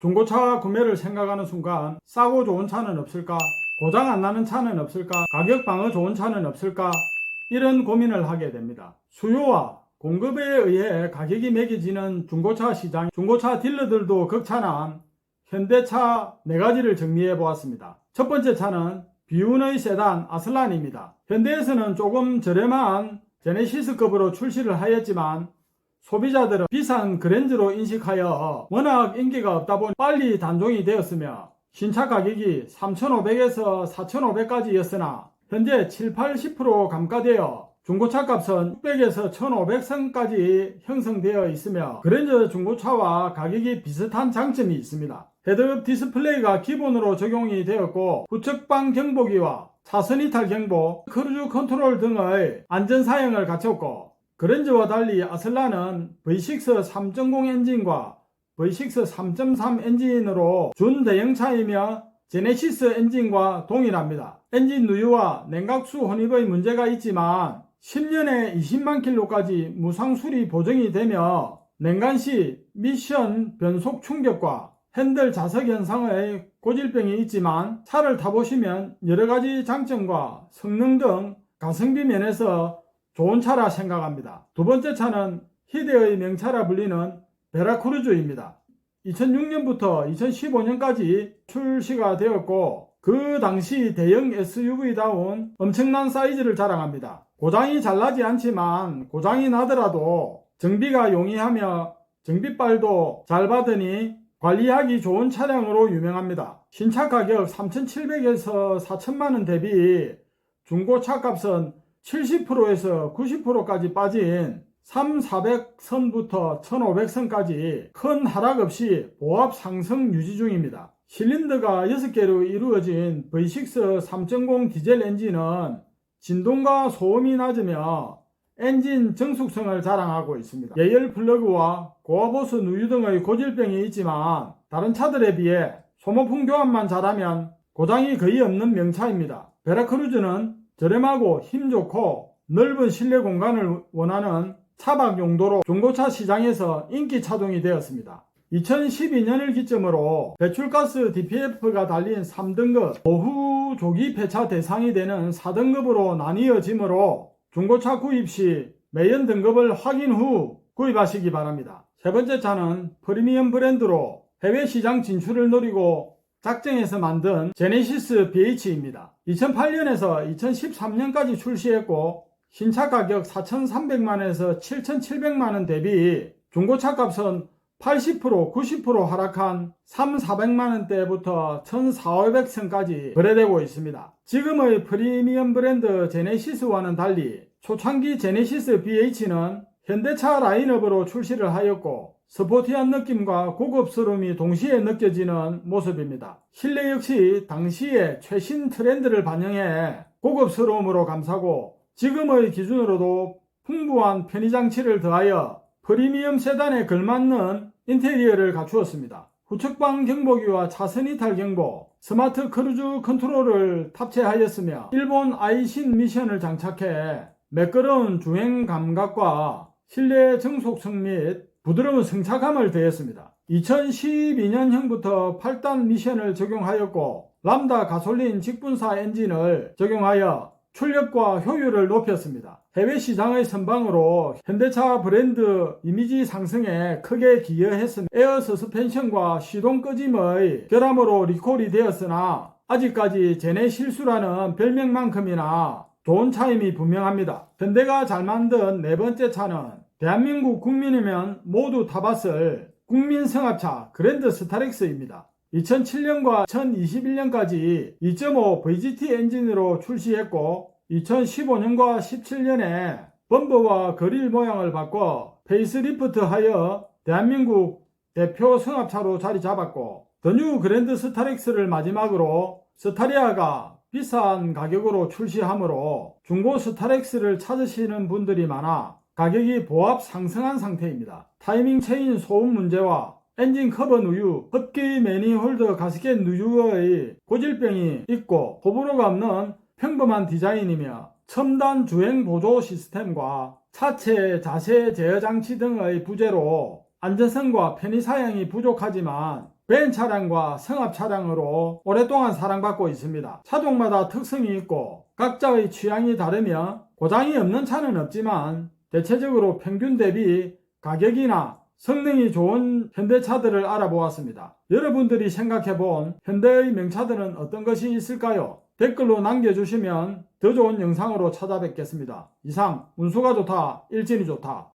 중고차 구매를 생각하는 순간 싸고 좋은 차는 없을까? 고장 안 나는 차는 없을까? 가격 방어 좋은 차는 없을까? 이런 고민을 하게 됩니다. 수요와 공급에 의해 가격이 매겨지는 중고차 시장, 중고차 딜러들도 극찬한 현대차 네 가지를 정리해 보았습니다. 첫 번째 차는 비운의 세단 아슬란입니다. 현대에서는 조금 저렴한 제네시스급으로 출시를 하였지만 소비자들은 비싼 그랜저로 인식하여 워낙 인기가 없다 보니 빨리 단종이 되었으며 신차 가격이 3,500에서 4,500까지였으나 현재 7, 80% 감가되어 중고차 값은 600에서 1,500선까지 형성되어 있으며 그랜저 중고차와 가격이 비슷한 장점이 있습니다. 헤드업 디스플레이가 기본으로 적용이 되었고 후측방 경보기와 차선 이탈 경보, 크루즈 컨트롤 등의 안전 사양을 갖췄고 그랜저와 달리 아슬라는 V6 3.0 엔진과 V6 3.3 엔진으로 준대형차이며 제네시스 엔진과 동일합니다. 엔진 누유와 냉각수 혼입의 문제가 있지만 10년에 20만 킬로까지 무상 수리 보증이 되며 냉간 시 미션 변속 충격과 핸들 자석 현상의 고질병이 있지만 차를 타보시면 여러 가지 장점과 성능 등 가성비 면에서 좋은 차라 생각합니다. 두 번째 차는 희대의 명차라 불리는 베라크루즈입니다. 2006년부터 2015년까지 출시가 되었고 그 당시 대형 SUV다운 엄청난 사이즈를 자랑합니다. 고장이 잘 나지 않지만 고장이 나더라도 정비가 용이하며 정비빨도 잘 받으니 관리하기 좋은 차량으로 유명합니다. 신차 가격 3,700에서 4천만원 대비 중고차 값은 70%에서 90%까지 빠진 3, 400선부터 1500선까지 큰 하락 없이 보합 상승 유지 중입니다. 실린더가 6개로 이루어진 V6 3.0 디젤 엔진은 진동과 소음이 낮으며 엔진 정숙성을 자랑하고 있습니다. 예열 플러그와 고압호스 누유 등의 고질병이 있지만 다른 차들에 비해 소모품 교환만 잘하면 고장이 거의 없는 명차입니다. 베라크루즈는 저렴하고 힘 좋고 넓은 실내 공간을 원하는 차박 용도로 중고차 시장에서 인기 차종이 되었습니다. 2012년을 기점으로 배출가스 DPF가 달린 3등급 보후 조기 폐차 대상이 되는 4등급으로 나뉘어지므로 중고차 구입 시 매연 등급을 확인 후 구입하시기 바랍니다. 세 번째 차는 프리미엄 브랜드로 해외 시장 진출을 노리고 작정해서 만든 제네시스 BH입니다. 2008년에서 2013년까지 출시했고 신차 가격 4,300만에서 7,700만원 대비 중고차 값은 80% 90% 하락한 3, 400만원대부터 1,400선까지 거래되고 있습니다. 지금의 프리미엄 브랜드 제네시스와는 달리 초창기 제네시스 BH는 현대차 라인업으로 출시를 하였고 스포티한 느낌과 고급스러움이 동시에 느껴지는 모습입니다. 실내 역시 당시의 최신 트렌드를 반영해 고급스러움으로 감싸고 지금의 기준으로도 풍부한 편의장치를 더하여 프리미엄 세단에 걸맞는 인테리어를 갖추었습니다. 후측방 경보기와 차선 이탈 경보, 스마트 크루즈 컨트롤을 탑재하였으며 일본 아이신 미션을 장착해 매끄러운 주행 감각과 실내 정속성 및 부드러운 승차감을 더했습니다. 2012년형부터 8단 미션을 적용하였고 람다 가솔린 직분사 엔진을 적용하여 출력과 효율을 높였습니다. 해외 시장의 선방으로 현대차 브랜드 이미지 상승에 크게 기여했으며 에어 서스펜션과 시동 끄짐의 결함으로 리콜이 되었으나 아직까지 제네 실수라는 별명만큼이나 좋은 차임이 분명합니다. 현대가 잘 만든 네 번째 차는 대한민국 국민이면 모두 타봤을 국민 성합차 그랜드 스타렉스입니다. 2007년과 2021년까지 2.5 VGT 엔진으로 출시했고 2015년과 17년에 범버와 그릴 모양을 바꿔 페이스리프트 하여 대한민국 대표 승합차로 자리 잡았고 더뉴 그랜드 스타렉스를 마지막으로 스타리아가 비싼 가격으로 출시하므로 중고 스타렉스를 찾으시는 분들이 많아 가격이 보합 상승한 상태입니다. 타이밍 체인 소음 문제와 엔진 커버 누유, 흡기 매니홀더 가스켓 누유의 고질병이 있고 호불호가 없는 평범한 디자인이며 첨단 주행 보조 시스템과 차체 자세 제어 장치 등의 부재로 안전성과 편의 사양이 부족하지만 벤 차량과 승합 차량으로 오랫동안 사랑받고 있습니다. 차종마다 특성이 있고 각자의 취향이 다르며 고장이 없는 차는 없지만 대체적으로 평균 대비 가격이나 성능이 좋은 현대차들을 알아보았습니다. 여러분들이 생각해본 현대의 명차들은 어떤 것이 있을까요? 댓글로 남겨주시면 더 좋은 영상으로 찾아뵙겠습니다. 이상 운수가 좋다 일진이 좋다